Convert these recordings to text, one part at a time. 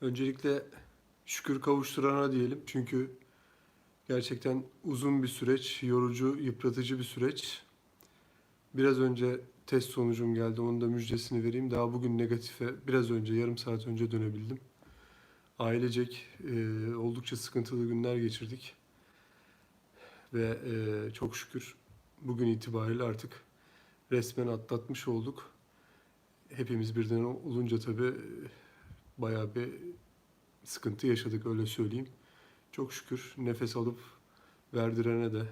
Öncelikle şükür kavuşturana diyelim. Çünkü gerçekten uzun bir süreç, yorucu, yıpratıcı bir süreç. Biraz önce test sonucum geldi. Onun da müjdesini vereyim. Daha bugün negatife biraz önce, yarım saat önce dönebildim. Ailecek e, oldukça sıkıntılı günler geçirdik. Ve e, çok şükür bugün itibariyle artık resmen atlatmış olduk. Hepimiz birden olunca tabii bayağı bir sıkıntı yaşadık öyle söyleyeyim. Çok şükür nefes alıp verdirene de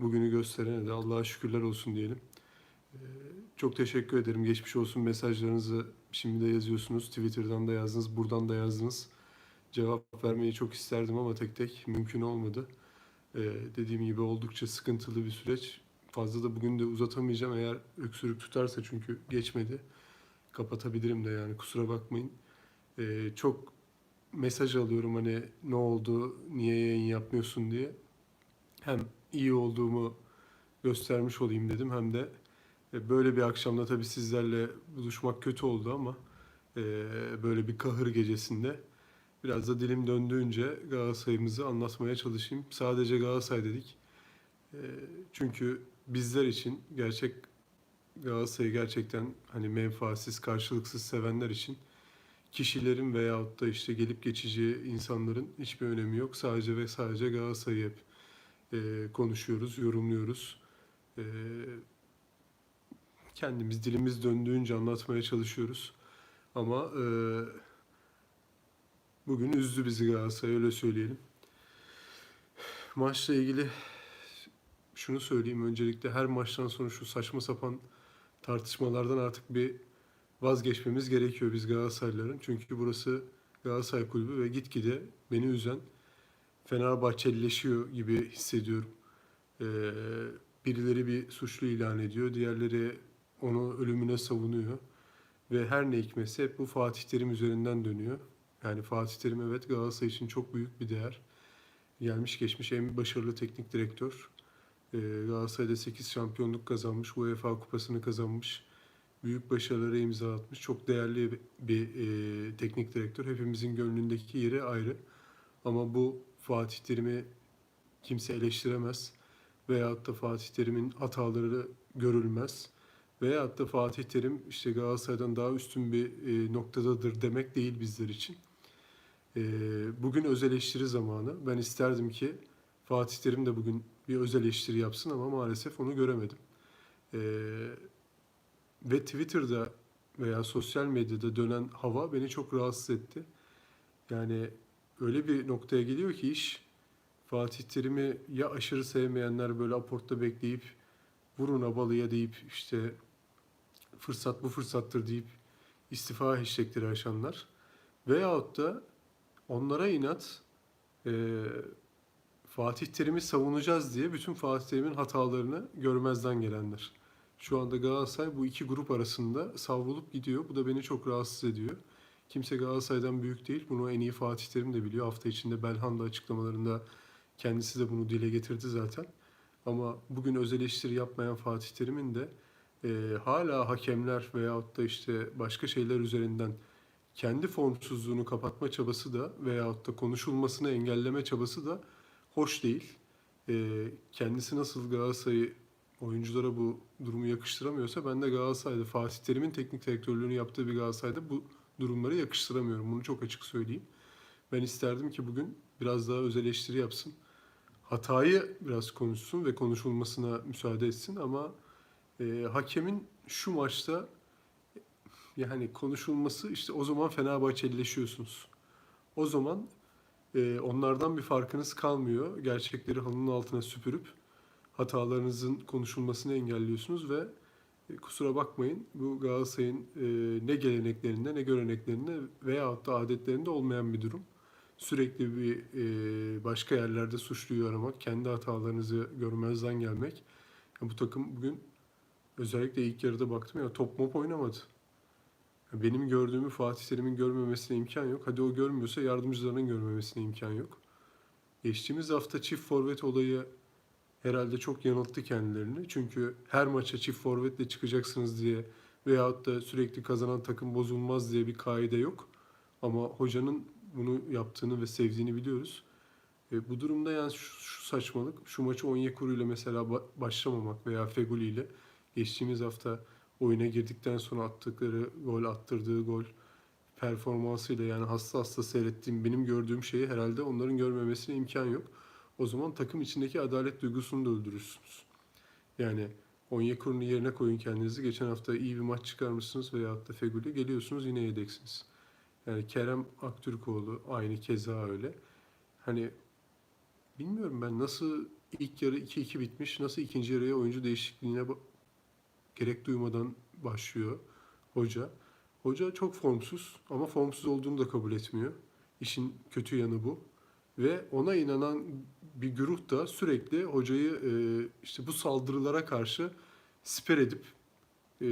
bugünü gösterene de Allah'a şükürler olsun diyelim. Ee, Çok teşekkür ederim. Geçmiş olsun mesajlarınızı şimdi de yazıyorsunuz. Twitter'dan da yazdınız, buradan da yazdınız. Cevap vermeyi çok isterdim ama tek tek mümkün olmadı. Ee, dediğim gibi oldukça sıkıntılı bir süreç. Fazla da bugün de uzatamayacağım eğer öksürük tutarsa çünkü geçmedi. Kapatabilirim de yani kusura bakmayın. Ee, çok mesaj alıyorum hani ne oldu, niye yayın yapmıyorsun diye. Hem iyi olduğumu göstermiş olayım dedim hem de e, böyle bir akşamda tabii sizlerle buluşmak kötü oldu ama e, böyle bir kahır gecesinde biraz da dilim döndüğünce Galatasaray'ımızı anlatmaya çalışayım. Sadece Galatasaray dedik. E, Çünkü bizler için gerçek Galatasaray'ı gerçekten hani menfaatsiz, karşılıksız sevenler için kişilerin veyahut da işte gelip geçici insanların hiçbir önemi yok. Sadece ve sadece Galatasaray'ı hep e, konuşuyoruz, yorumluyoruz. E, kendimiz dilimiz döndüğünce anlatmaya çalışıyoruz. Ama e, bugün üzdü bizi Galatasaray öyle söyleyelim. Maçla ilgili şunu söyleyeyim öncelikle her maçtan sonra şu saçma sapan tartışmalardan artık bir vazgeçmemiz gerekiyor biz Galatasaraylıların. Çünkü burası Galatasaray Kulübü ve gitgide beni üzen Fenerbahçelileşiyor gibi hissediyorum. Ee, birileri bir suçlu ilan ediyor, diğerleri onu ölümüne savunuyor. Ve her ne hikmetse hep bu Fatih Terim üzerinden dönüyor. Yani Fatih Terim evet Galatasaray için çok büyük bir değer. Gelmiş geçmiş en başarılı teknik direktör. Ee, Galatasaray'da 8 şampiyonluk kazanmış, UEFA kupasını kazanmış büyük başarılara imza atmış. Çok değerli bir, e, teknik direktör. Hepimizin gönlündeki yeri ayrı. Ama bu Fatih Terim'i kimse eleştiremez. Veyahut da Fatih Terim'in hataları görülmez. Veyahut da Fatih Terim işte Galatasaray'dan daha üstün bir e, noktadadır demek değil bizler için. E, bugün öz eleştiri zamanı. Ben isterdim ki Fatih Terim de bugün bir öz eleştiri yapsın ama maalesef onu göremedim. Eee ve Twitter'da veya sosyal medyada dönen hava beni çok rahatsız etti. Yani öyle bir noktaya geliyor ki iş Fatih Terim'i ya aşırı sevmeyenler böyle aportta bekleyip vurun abalıya deyip işte fırsat bu fırsattır deyip istifa hashtagleri aşanlar veyahut da onlara inat e, Fatih Terim'i savunacağız diye bütün Fatih Terim'in hatalarını görmezden gelenler. Şu anda Galatasaray bu iki grup arasında savrulup gidiyor. Bu da beni çok rahatsız ediyor. Kimse Galatasaray'dan büyük değil. Bunu en iyi Fatih Terim de biliyor. Hafta içinde Belhanda açıklamalarında kendisi de bunu dile getirdi zaten. Ama bugün öz eleştiri yapmayan Fatih Terim'in de e, hala hakemler veyahut da işte başka şeyler üzerinden kendi formsuzluğunu kapatma çabası da veyahut da konuşulmasını engelleme çabası da hoş değil. E, kendisi nasıl Galatasaray'ı oyunculara bu durumu yakıştıramıyorsa ben de Galatasaray'da Fatih Terim'in teknik direktörlüğünü yaptığı bir Galatasaray'da bu durumları yakıştıramıyorum. Bunu çok açık söyleyeyim. Ben isterdim ki bugün biraz daha öz eleştiri yapsın. Hatayı biraz konuşsun ve konuşulmasına müsaade etsin ama e, hakemin şu maçta yani konuşulması işte o zaman Fenerbahçelileşiyorsunuz. O zaman e, onlardan bir farkınız kalmıyor. Gerçekleri halının altına süpürüp hatalarınızın konuşulmasını engelliyorsunuz ve e, kusura bakmayın bu Galatasaray'ın e, ne geleneklerinde ne göreneklerinde veyahut da adetlerinde olmayan bir durum. Sürekli bir e, başka yerlerde suçluyu aramak, kendi hatalarınızı görmezden gelmek. Bu takım bugün özellikle ilk yarıda baktım ya top mop oynamadı. Benim gördüğümü Fatih Terim'in görmemesine imkan yok. Hadi o görmüyorsa yardımcılarının görmemesine imkan yok. Geçtiğimiz hafta çift forvet olayı herhalde çok yanılttı kendilerini. Çünkü her maça çift forvetle çıkacaksınız diye veyahut da sürekli kazanan takım bozulmaz diye bir kaide yok. Ama hocanın bunu yaptığını ve sevdiğini biliyoruz. E, bu durumda yani şu, şu saçmalık, şu maçı Onyekuru ile mesela ba- başlamamak veya Feguli ile geçtiğimiz hafta oyuna girdikten sonra attıkları gol, attırdığı gol performansıyla yani hasta hasta seyrettiğim, benim gördüğüm şeyi herhalde onların görmemesine imkan yok. O zaman takım içindeki adalet duygusunu da öldürürsünüz. Yani Onyekuru'nun yerine koyun kendinizi. Geçen hafta iyi bir maç çıkarmışsınız veyahut da Feguli geliyorsunuz yine yedeksiniz. Yani Kerem Aktürkoğlu aynı keza öyle. Hani bilmiyorum ben nasıl ilk yarı 2-2 bitmiş, nasıl ikinci yarıya oyuncu değişikliğine gerek duymadan başlıyor hoca. Hoca çok formsuz ama formsuz olduğunu da kabul etmiyor. İşin kötü yanı bu. Ve ona inanan bir güruh da sürekli hocayı e, işte bu saldırılara karşı siper edip e,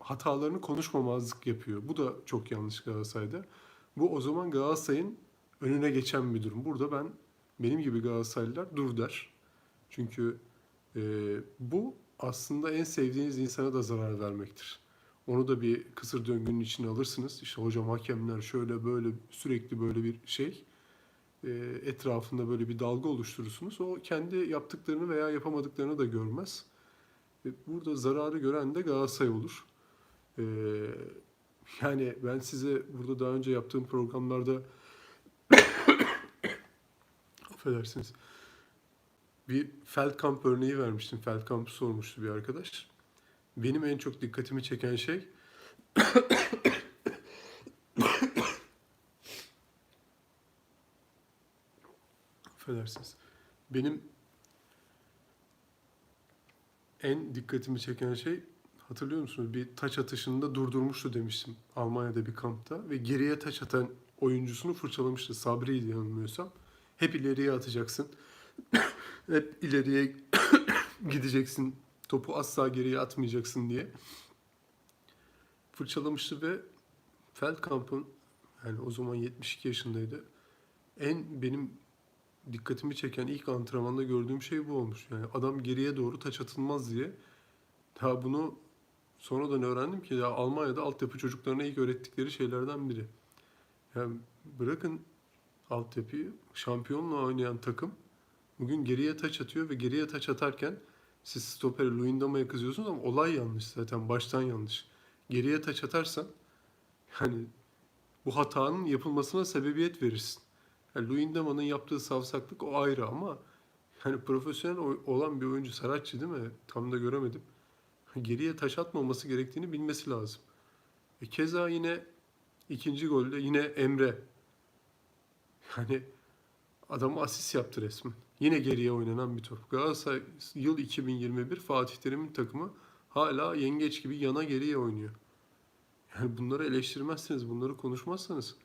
hatalarını konuşmamazlık yapıyor. Bu da çok yanlış Galatasaray'da. Bu o zaman Galatasaray'ın önüne geçen bir durum. Burada ben benim gibi Galatasaraylılar dur der. Çünkü e, bu aslında en sevdiğiniz insana da zarar vermektir. Onu da bir kısır döngünün içine alırsınız. İşte hocam hakemler şöyle böyle sürekli böyle bir şey etrafında böyle bir dalga oluşturursunuz. O kendi yaptıklarını veya yapamadıklarını da görmez. E, Burada zararı gören de Galatasaray olur. E, yani ben size burada daha önce yaptığım programlarda affedersiniz bir Feldkamp örneği vermiştim. Feldkamp'ı sormuştu bir arkadaş. Benim en çok dikkatimi çeken şey affedersiniz. Benim en dikkatimi çeken şey hatırlıyor musunuz? Bir taç atışında durdurmuştu demiştim Almanya'da bir kampta ve geriye taç atan oyuncusunu fırçalamıştı. Sabri'ydi yanılmıyorsam. Hep ileriye atacaksın. Hep ileriye gideceksin. Topu asla geriye atmayacaksın diye. Fırçalamıştı ve Feldkamp'ın yani o zaman 72 yaşındaydı. En benim dikkatimi çeken ilk antrenmanda gördüğüm şey bu olmuş. Yani adam geriye doğru taç atılmaz diye. Ta bunu sonradan öğrendim ki ya Almanya'da altyapı çocuklarına ilk öğrettikleri şeylerden biri. Yani bırakın altyapıyı şampiyonla oynayan takım bugün geriye taç atıyor ve geriye taç atarken siz stopere Luyendama'ya kızıyorsunuz ama olay yanlış zaten baştan yanlış. Geriye taç atarsan yani bu hatanın yapılmasına sebebiyet verirsin. Yani Luyendama'nın yaptığı savsaklık o ayrı ama yani profesyonel olan bir oyuncu Saratçı değil mi? Tam da göremedim. Geriye taş atmaması gerektiğini bilmesi lazım. E keza yine ikinci golde yine Emre. Yani adam asist yaptı resmen. Yine geriye oynanan bir top. Galatasaray yıl 2021 Fatih Terim'in takımı hala yengeç gibi yana geriye oynuyor. Yani bunları eleştirmezseniz, bunları konuşmazsanız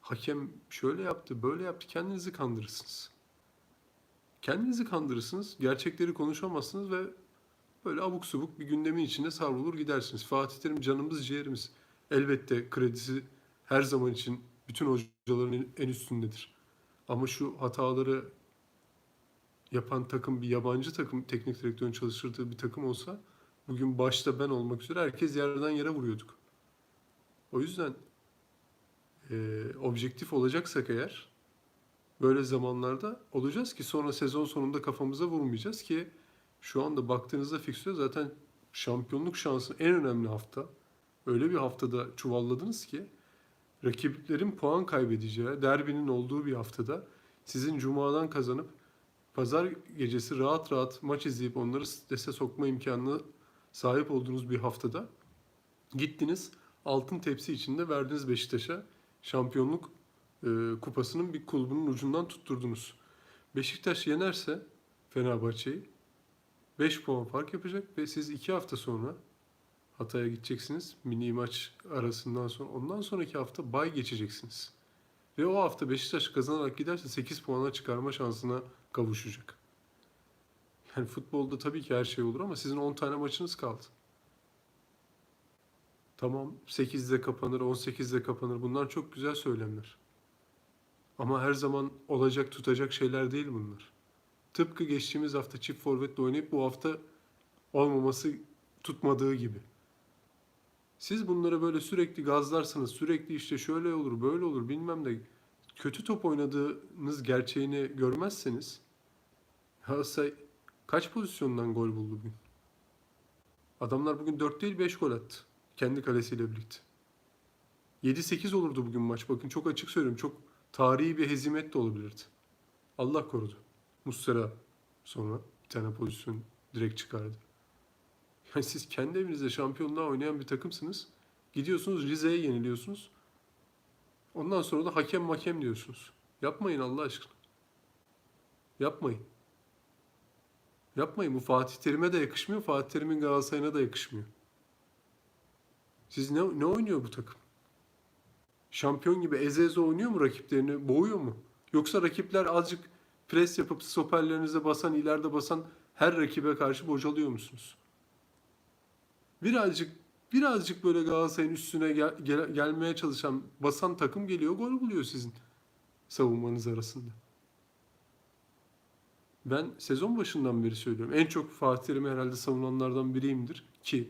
hakem şöyle yaptı, böyle yaptı kendinizi kandırırsınız. Kendinizi kandırırsınız, gerçekleri konuşamazsınız ve böyle abuk subuk bir gündemin içinde savrulur gidersiniz. Fatih Terim canımız ciğerimiz. Elbette kredisi her zaman için bütün hocaların en- üstündedir. Ama şu hataları yapan takım bir yabancı takım, teknik direktörün çalıştırdığı bir takım olsa bugün başta ben olmak üzere herkes yerden yere vuruyorduk. O yüzden e, objektif olacaksak eğer böyle zamanlarda olacağız ki sonra sezon sonunda kafamıza vurmayacağız ki şu anda baktığınızda fikstüre zaten şampiyonluk şansı en önemli hafta. Öyle bir haftada çuvalladınız ki rakiplerin puan kaybedeceği, derbinin olduğu bir haftada sizin cumadan kazanıp pazar gecesi rahat rahat maç izleyip onları strese sokma imkanına sahip olduğunuz bir haftada gittiniz altın tepsi içinde verdiniz Beşiktaş'a şampiyonluk e, kupasının bir kulbunun ucundan tutturdunuz. Beşiktaş yenerse Fenerbahçe'yi 5 puan fark yapacak ve siz 2 hafta sonra Hatay'a gideceksiniz. Mini maç arasından sonra. Ondan sonraki hafta bay geçeceksiniz. Ve o hafta Beşiktaş kazanarak giderse 8 puana çıkarma şansına kavuşacak. Yani futbolda tabii ki her şey olur ama sizin 10 tane maçınız kaldı. Tamam 8'de kapanır, 18'de kapanır. Bunlar çok güzel söylemler. Ama her zaman olacak, tutacak şeyler değil bunlar. Tıpkı geçtiğimiz hafta çift forvetle oynayıp bu hafta olmaması tutmadığı gibi. Siz bunları böyle sürekli gazlarsanız, sürekli işte şöyle olur, böyle olur bilmem de kötü top oynadığınız gerçeğini görmezseniz Galatasaray kaç pozisyondan gol buldu bugün? Adamlar bugün 4 değil 5 gol attı. Kendi kalesiyle birlikte. 7-8 olurdu bugün maç. Bakın çok açık söylüyorum. Çok tarihi bir hezimet de olabilirdi. Allah korudu. Muslera sonra bir tane pozisyon direkt çıkardı. Yani siz kendi evinizde şampiyonluğa oynayan bir takımsınız. Gidiyorsunuz Rize'ye yeniliyorsunuz. Ondan sonra da hakem makem diyorsunuz. Yapmayın Allah aşkına. Yapmayın. Yapmayın. Bu Fatih Terim'e de yakışmıyor. Fatih Terim'in Galatasaray'ına da yakışmıyor. Siz ne, ne oynuyor bu takım? Şampiyon gibi eze eze oynuyor mu rakiplerini? Boğuyor mu? Yoksa rakipler azıcık pres yapıp stoperlerinize basan, ileride basan her rakibe karşı bocalıyor musunuz? Birazcık birazcık böyle Galatasaray'ın üstüne gel- gel- gelmeye çalışan basan takım geliyor, gol buluyor sizin savunmanız arasında. Ben sezon başından beri söylüyorum. En çok Fatih Terim'i herhalde savunanlardan biriyimdir ki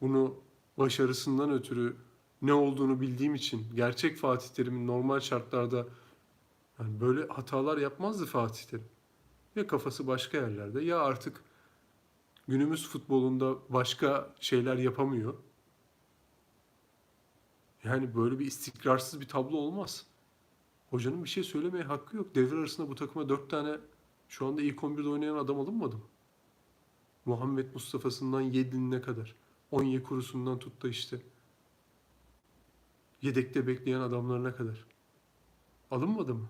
bunu başarısından ötürü ne olduğunu bildiğim için gerçek Fatih Terim'in normal şartlarda yani böyle hatalar yapmazdı Fatih Terim. Ya kafası başka yerlerde ya artık günümüz futbolunda başka şeyler yapamıyor. Yani böyle bir istikrarsız bir tablo olmaz. Hocanın bir şey söylemeye hakkı yok. Devre arasında bu takıma dört tane şu anda ilk 11'de oynayan adam alınmadı mı? Muhammed Mustafa'sından Yedlin'ine kadar. Onyekuru'sundan tut da işte. Yedekte bekleyen adamlarına kadar. Alınmadı mı?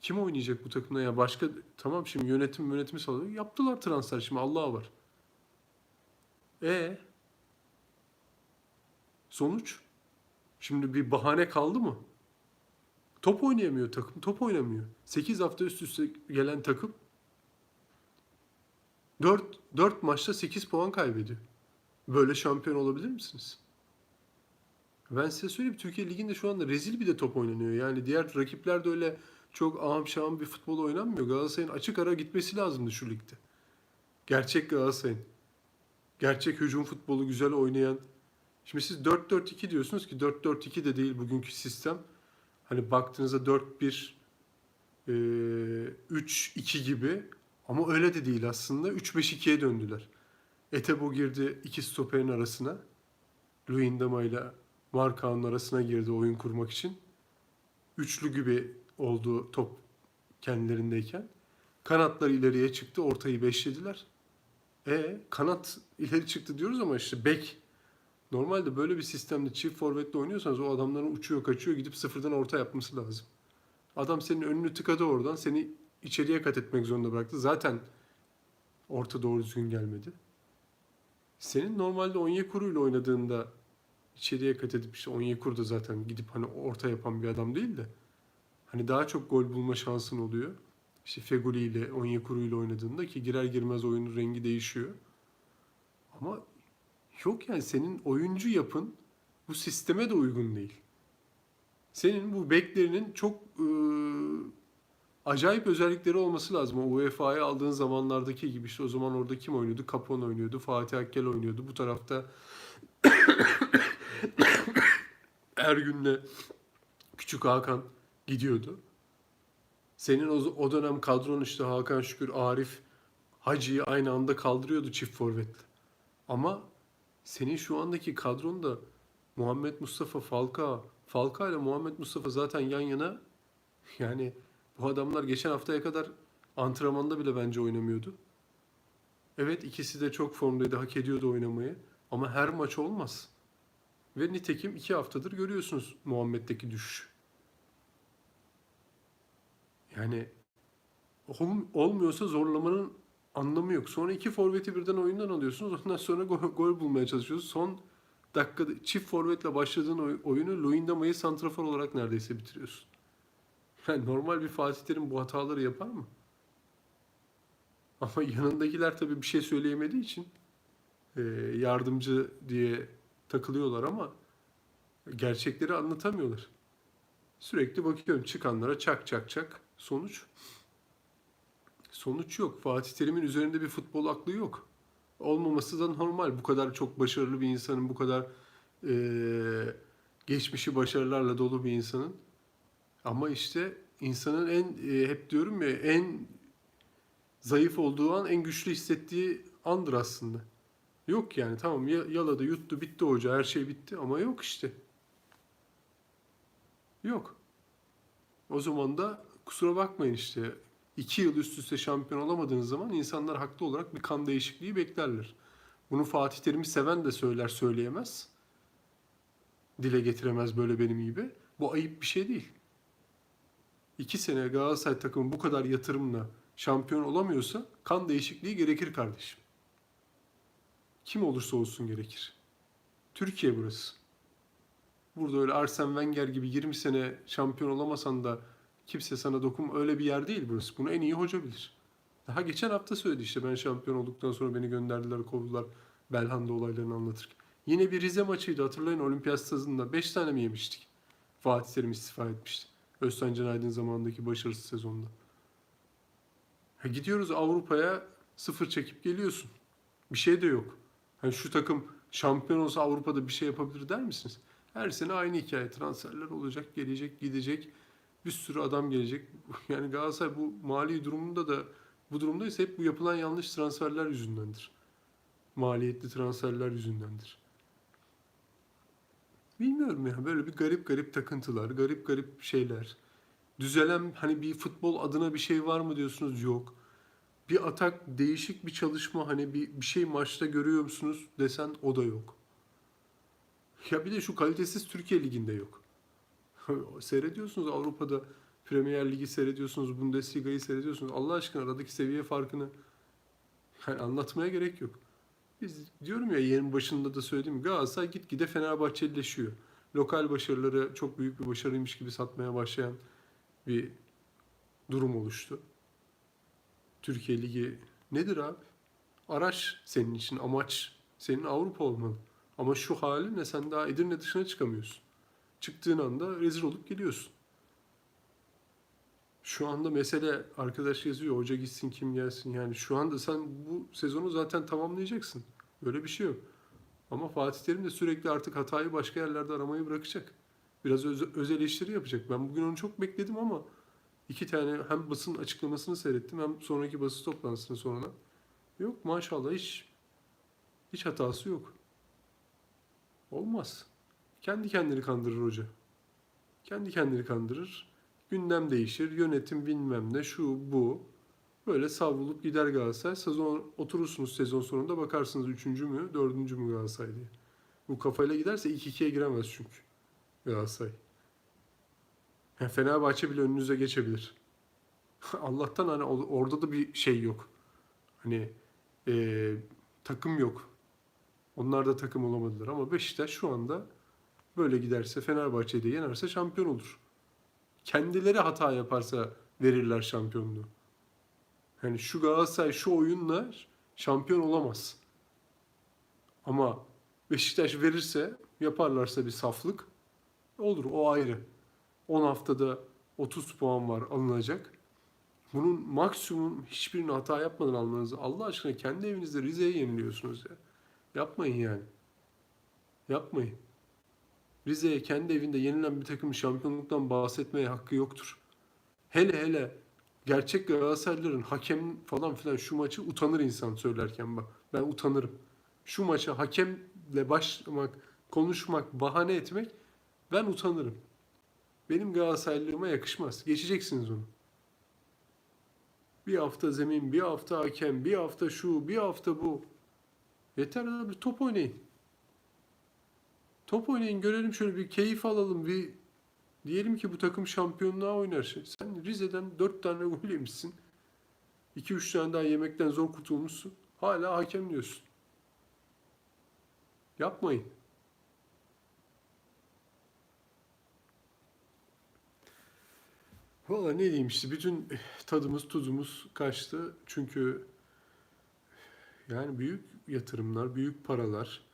Kim oynayacak bu takımda ya? Başka tamam şimdi yönetim yönetimi sağlıyor. Yaptılar transfer şimdi Allah'a var. E sonuç? Şimdi bir bahane kaldı mı? Top oynayamıyor takım. Top oynamıyor. 8 hafta üst üste gelen takım 4, 4 maçta 8 puan kaybediyor. Böyle şampiyon olabilir misiniz? Ben size söyleyeyim Türkiye Ligi'nde şu anda rezil bir de top oynanıyor. Yani diğer rakipler de öyle çok ahım şahım bir futbol oynanmıyor. Galatasaray'ın açık ara gitmesi lazımdı şu ligde. Gerçek Galatasaray'ın. Gerçek hücum futbolu güzel oynayan. Şimdi siz 4-4-2 diyorsunuz ki 4-4-2 de değil bugünkü sistem. Hani baktığınızda 4-1 e, 3-2 gibi ama öyle de değil aslında. 3-5-2'ye döndüler. Etebo girdi iki stoperin arasına. Luyendama ile Markao'nun arasına girdi oyun kurmak için. Üçlü gibi oldu top kendilerindeyken. Kanatlar ileriye çıktı, ortayı beşlediler. E kanat ileri çıktı diyoruz ama işte bek Normalde böyle bir sistemde çift forvetle oynuyorsanız o adamların uçuyor kaçıyor gidip sıfırdan orta yapması lazım. Adam senin önünü tıkadı oradan seni içeriye kat etmek zorunda bıraktı. Zaten orta doğru düzgün gelmedi. Senin normalde Onyekuru ile oynadığında içeriye kat edip işte Onyekuru da zaten gidip hani orta yapan bir adam değil de hani daha çok gol bulma şansın oluyor. İşte Feguli ile Onyekuru ile oynadığında ki girer girmez oyunun rengi değişiyor. Ama Yok yani senin oyuncu yapın bu sisteme de uygun değil. Senin bu beklerinin çok e, acayip özellikleri olması lazım. O UEFA'ya aldığın zamanlardaki gibi işte o zaman orada kim oynuyordu? Capon oynuyordu, Fatih Akkel oynuyordu. Bu tarafta Ergün'le Küçük Hakan gidiyordu. Senin o, o dönem kadron işte Hakan Şükür, Arif, Hacı'yı aynı anda kaldırıyordu çift forvetle. Ama senin şu andaki kadronda Muhammed Mustafa Falcao, Falcao ile Muhammed Mustafa zaten yan yana yani bu adamlar geçen haftaya kadar antrenmanda bile bence oynamıyordu. Evet ikisi de çok formdaydı, hak ediyordu oynamayı. Ama her maç olmaz. Ve nitekim iki haftadır görüyorsunuz Muhammed'deki düşüş. Yani ol- olmuyorsa zorlamanın anlamı yok. Sonra iki forveti birden oyundan alıyorsunuz. Ondan sonra gol, gol bulmaya çalışıyorsunuz. Son dakikada çift forvetle başladığın oy- oyunu Luyendama'yı santrafor olarak neredeyse bitiriyorsun. Yani normal bir Fatih Terim bu hataları yapar mı? Ama yanındakiler tabii bir şey söyleyemediği için e, yardımcı diye takılıyorlar ama gerçekleri anlatamıyorlar. Sürekli bakıyorum çıkanlara çak çak çak sonuç. Sonuç yok. Fatih Terim'in üzerinde bir futbol aklı yok. olmaması da normal. Bu kadar çok başarılı bir insanın, bu kadar eee, geçmişi başarılarla dolu bir insanın. Ama işte insanın en e, hep diyorum ya en zayıf olduğu an en güçlü hissettiği andır aslında. Yok yani tamam ya- yaladı yuttu bitti hoca her şey bitti ama yok işte. Yok. O zaman da kusura bakmayın işte iki yıl üst üste şampiyon olamadığınız zaman insanlar haklı olarak bir kan değişikliği beklerler. Bunu Fatih Terim'i seven de söyler söyleyemez. Dile getiremez böyle benim gibi. Bu ayıp bir şey değil. İki sene Galatasaray takımı bu kadar yatırımla şampiyon olamıyorsa kan değişikliği gerekir kardeşim. Kim olursa olsun gerekir. Türkiye burası. Burada öyle Arsene Wenger gibi 20 sene şampiyon olamasan da kimse sana dokun öyle bir yer değil burası. Bunu en iyi hoca bilir. Daha geçen hafta söyledi işte ben şampiyon olduktan sonra beni gönderdiler kovdular Belhanda olaylarını anlatırken. Yine bir Rize maçıydı hatırlayın olimpiyat stadında 5 tane mi yemiştik? Fatih Terim istifa etmişti. Özcan Can Aydın zamanındaki başarısız sezonda. Ha, gidiyoruz Avrupa'ya sıfır çekip geliyorsun. Bir şey de yok. Hani şu takım şampiyon olsa Avrupa'da bir şey yapabilir der misiniz? Her sene aynı hikaye. Transferler olacak, gelecek, gidecek. Bir sürü adam gelecek. Yani Galatasaray bu mali durumunda da bu durumdaysa hep bu yapılan yanlış transferler yüzündendir. Maliyetli transferler yüzündendir. Bilmiyorum ya böyle bir garip garip takıntılar, garip garip şeyler. Düzelen hani bir futbol adına bir şey var mı diyorsunuz? Yok. Bir atak, değişik bir çalışma hani bir, bir şey maçta görüyor musunuz desen o da yok. Ya bir de şu kalitesiz Türkiye Ligi'nde yok. Seyrediyorsunuz Avrupa'da Premier Ligi seyrediyorsunuz, Bundesliga'yı seyrediyorsunuz. Allah aşkına aradaki seviye farkını yani anlatmaya gerek yok. Biz diyorum ya yerin başında da söylediğim Galatasaray gitgide Fenerbahçelileşiyor. Lokal başarıları çok büyük bir başarıymış gibi satmaya başlayan bir durum oluştu. Türkiye Ligi nedir abi? Araç senin için amaç senin Avrupa olmalı. Ama şu halinle sen daha Edirne dışına çıkamıyorsun. Çıktığın anda rezil olup geliyorsun. Şu anda mesele arkadaş yazıyor hoca gitsin kim gelsin yani şu anda sen bu sezonu zaten tamamlayacaksın. Böyle bir şey yok. Ama Fatih Terim de sürekli artık hatayı başka yerlerde aramayı bırakacak. Biraz öz, öz eleştiri yapacak. Ben bugün onu çok bekledim ama iki tane hem basın açıklamasını seyrettim hem sonraki basın toplantısını sonra. Yok maşallah hiç hiç hatası yok. Olmaz. Kendi kendini kandırır hoca. Kendi kendini kandırır. Gündem değişir, yönetim bilmem ne, şu bu. Böyle savrulup gider Galatasaray. Sezon oturursunuz sezon sonunda bakarsınız üçüncü mü, dördüncü mü Galatasaray diye. Bu kafayla giderse ilk ikiye giremez çünkü Galatasaray. Yani Fenerbahçe bile önünüze geçebilir. Allah'tan hani or- orada da bir şey yok. Hani eee, takım yok. Onlar da takım olamadılar ama Beşiktaş şu anda böyle giderse Fenerbahçe'yi de yenerse şampiyon olur. Kendileri hata yaparsa verirler şampiyonluğu. Yani şu Galatasaray şu oyunla şampiyon olamaz. Ama Beşiktaş verirse yaparlarsa bir saflık olur o ayrı. 10 haftada 30 puan var alınacak. Bunun maksimum hiçbirini hata yapmadan almanızı Allah aşkına kendi evinizde Rize'ye yeniliyorsunuz ya. Yapmayın yani. Yapmayın. Rize'ye kendi evinde yenilen bir takım şampiyonluktan bahsetmeye hakkı yoktur. Hele hele gerçek Galatasaraylıların hakem falan filan şu maçı utanır insan söylerken bak. Ben utanırım. Şu maça hakemle başlamak, konuşmak, bahane etmek ben utanırım. Benim Galatasaraylılığıma yakışmaz. Geçeceksiniz onu. Bir hafta zemin, bir hafta hakem, bir hafta şu, bir hafta bu. Yeter abi top oynayın. Top oynayın görelim şöyle bir keyif alalım bir diyelim ki bu takım şampiyonluğa oynar. Sen Rize'den 4 tane gol yemişsin. 2-3 tane daha yemekten zor kurtulmuşsun. Hala hakem diyorsun. Yapmayın. Valla ne diyeyim işte bütün tadımız tuzumuz kaçtı. Çünkü yani büyük yatırımlar, büyük paralar.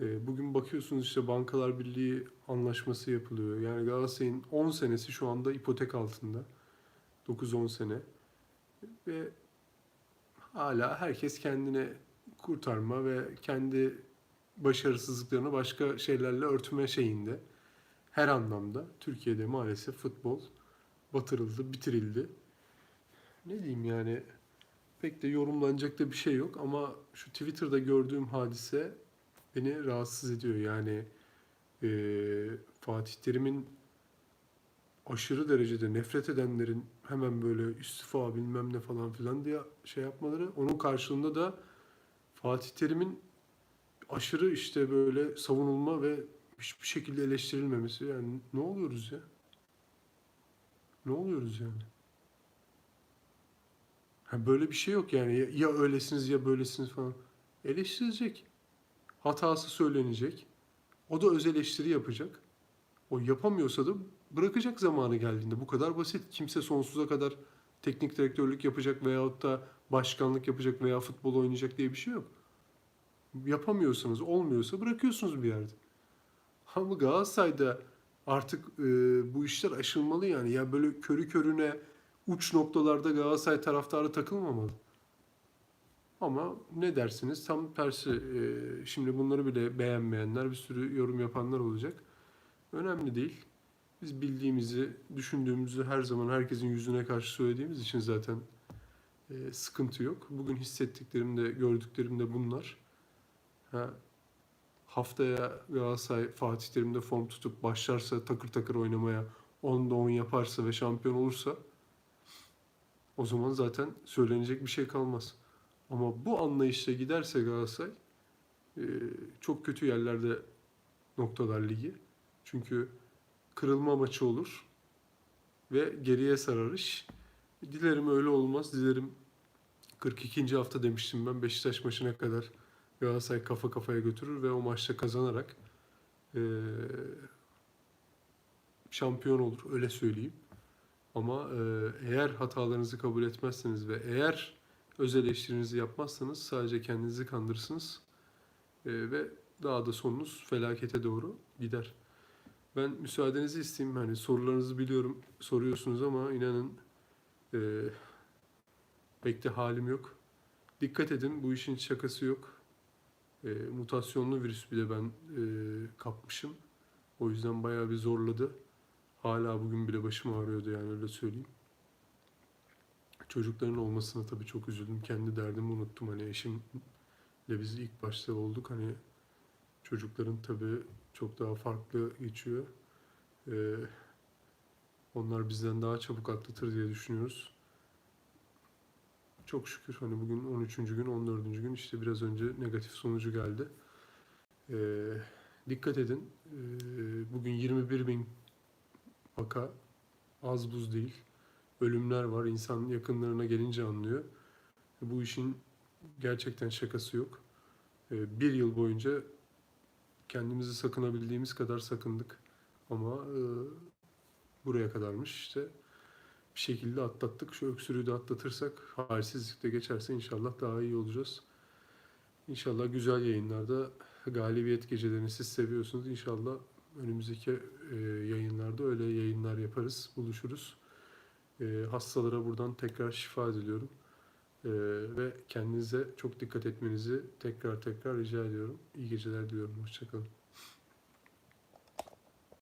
E, Bugün bakıyorsunuz işte Bankalar Birliği anlaşması yapılıyor. Yani Galatasaray'ın 10 senesi şu anda ipotek altında. 9-10 sene. Ve hala herkes kendine kurtarma ve kendi başarısızlıklarını başka şeylerle örtme şeyinde. Her anlamda Türkiye'de maalesef futbol batırıldı, bitirildi. Ne diyeyim yani pek de yorumlanacak da bir şey yok ama şu Twitter'da gördüğüm hadise beni rahatsız ediyor. Yani eee, Fatih Terim'in aşırı derecede nefret edenlerin hemen böyle istifa bilmem ne falan filan diye şey yapmaları. Onun karşılığında da Fatih Terim'in aşırı işte böyle savunulma ve hiçbir şekilde eleştirilmemesi. Yani ne oluyoruz ya? Ne oluyoruz yani? Ha böyle bir şey yok yani ya, ya öylesiniz ya böylesiniz falan. Eleştirilecek. Hatası söylenecek. O da öz eleştiri yapacak. O yapamıyorsa da bırakacak zamanı geldiğinde. Bu kadar basit. Kimse sonsuza kadar teknik direktörlük yapacak veyahut da başkanlık yapacak veya futbol oynayacak diye bir şey yok. Yapamıyorsanız, olmuyorsa bırakıyorsunuz bir yerde. Ama Galatasaray'da artık e, bu işler aşılmalı yani. Ya böyle körü körüne uç noktalarda Galatasaray taraftarı takılmamalı. Ama ne dersiniz? Tam tersi. e, şimdi bunları bile beğenmeyenler, bir sürü yorum yapanlar olacak. Önemli değil. Biz bildiğimizi, düşündüğümüzü her zaman herkesin yüzüne karşı söylediğimiz için zaten e, sıkıntı yok. Bugün hissettiklerim de, gördüklerim de bunlar. Ha, haftaya Galatasaray Fatih Terim'de form tutup başlarsa takır takır oynamaya, 10'da 10 yaparsa ve şampiyon olursa o zaman zaten söylenecek bir şey kalmaz. Ama bu anlayışla giderse Galatasaray e, çok kötü yerlerde noktalar ligi. Çünkü kırılma maçı olur ve geriye sarar iş. Dilerim öyle olmaz. Dilerim 42. hafta demiştim ben Beşiktaş maçına kadar Galatasaray kafa kafaya götürür ve o maçta kazanarak eee, şampiyon olur öyle söyleyeyim. Ama eee, eğer hatalarınızı kabul etmezseniz ve eğer öz eleştirinizi yapmazsanız sadece kendinizi kandırırsınız Eee, ve daha da sonunuz felakete doğru gider. Ben müsaadenizi isteyeyim. Hani sorularınızı biliyorum soruyorsunuz ama inanın eee pek de halim yok. Dikkat edin bu işin şakası yok. Eee, mutasyonlu virüs bile ben eee, kapmışım. O yüzden bayağı bir zorladı. Hala bugün bile başım ağrıyordu yani öyle söyleyeyim. Çocukların olmasına tabii çok üzüldüm. Kendi derdimi unuttum. Hani eşimle biz ilk başta olduk. Hani çocukların tabii çok daha farklı geçiyor. Ee, onlar bizden daha çabuk atlatır diye düşünüyoruz. Çok şükür hani bugün 13. gün, 14. gün işte biraz önce negatif sonucu geldi. Ee, dikkat edin. Ee, bugün 21 bin vaka az buz değil. Ölümler var. İnsan yakınlarına gelince anlıyor. Bu işin gerçekten şakası yok. Ee, bir yıl boyunca kendimizi sakınabildiğimiz kadar sakındık. Ama e, buraya kadarmış işte. Bir şekilde atlattık. Şu öksürüğü de atlatırsak, halsizlik de geçerse inşallah daha iyi olacağız. İnşallah güzel yayınlarda galibiyet gecelerini siz seviyorsunuz. İnşallah önümüzdeki e, yayınlarda öyle yayınlar yaparız, buluşuruz. E, hastalara buradan tekrar şifa diliyorum. E, ve kendinize çok dikkat etmenizi tekrar tekrar rica ediyorum. İyi geceler diliyorum. Hoşçakalın.